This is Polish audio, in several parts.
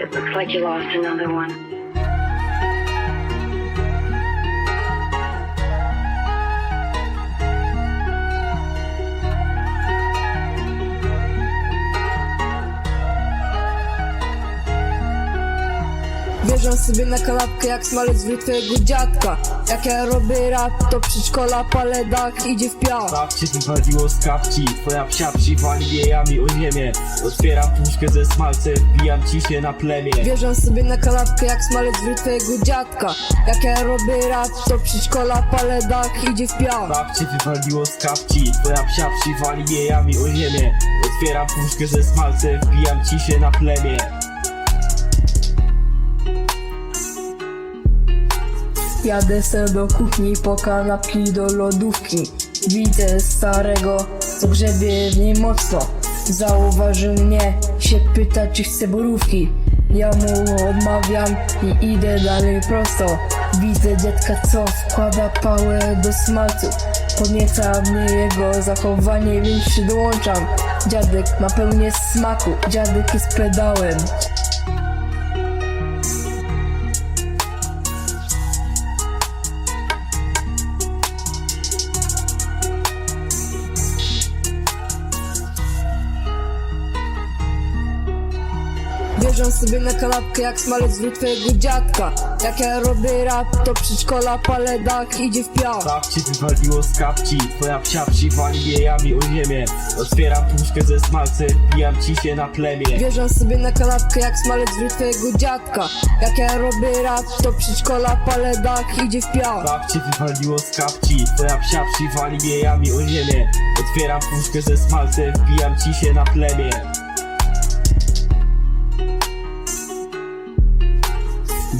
It looks like you lost another one. Wierzę sobie na kanapkę jak smalec w twojego dziadka. Jak ja robię rap, to przedszkola palę dach idzie w piach. Babcie wywaliło z kapci Twoja psia przywali wiejami o ziemię. Otwieram puszkę ze smalcem Wbijam ci się na plemię. Wierzę sobie na kanapkę jak smalec w twojego dziadka. Jak ja robię rap, to przedszkola palę dach idzie w piach. Babcie wywaliło z kapci Twoja psia przywali wiejami o ziemię. Otwieram puszkę ze smalcem Wbijam ci się na plemię Jadę se do kuchni po kanapki do lodówki. Widzę starego, co grzebie w niej mocno. Zauważył mnie, się pyta czy chce borówki. Ja mu odmawiam i idę dalej prosto. Widzę dziadka co wkłada pałę do smalcu. Podnieca mnie jego zachowanie, więc się dołączam. Dziadek ma pełnię smaku, dziadek jest pedałem Wierzę sobie na kanapkę jak smalec w twojego dziadka. Jak ja robię rap, to przedszkola palę dach idzie w piach. Babcie wywaliło z kapci Twoja psia przywali wiejami o ziemię Otwieram puszkę ze smalcem Wbijam ci się na plemię. Wierzę sobie na kanapkę jak smalec w twojego dziadka. Jak ja robię rap, to przedszkola palę dach idzie w piach. Babcie wywaliło z kapci Twoja psia przywali wiejami o ziemię Otwieram puszkę ze smalcem Wbijam ci się na plemię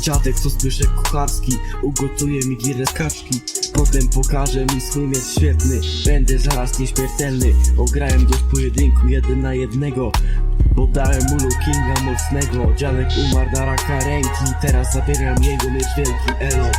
Dziadek to Zbyszek Kucharski Ugotuje mi gierę z kaczki. Potem pokaże mi swój miecz świetny. Będę zaraz nieśmiertelny. Ograłem w pojedynku jeden na jednego. Podałem mu Liu Kinga mocnego. Dziadek umarł na raka ręki. Teraz zabieram jego miecz wielki Elo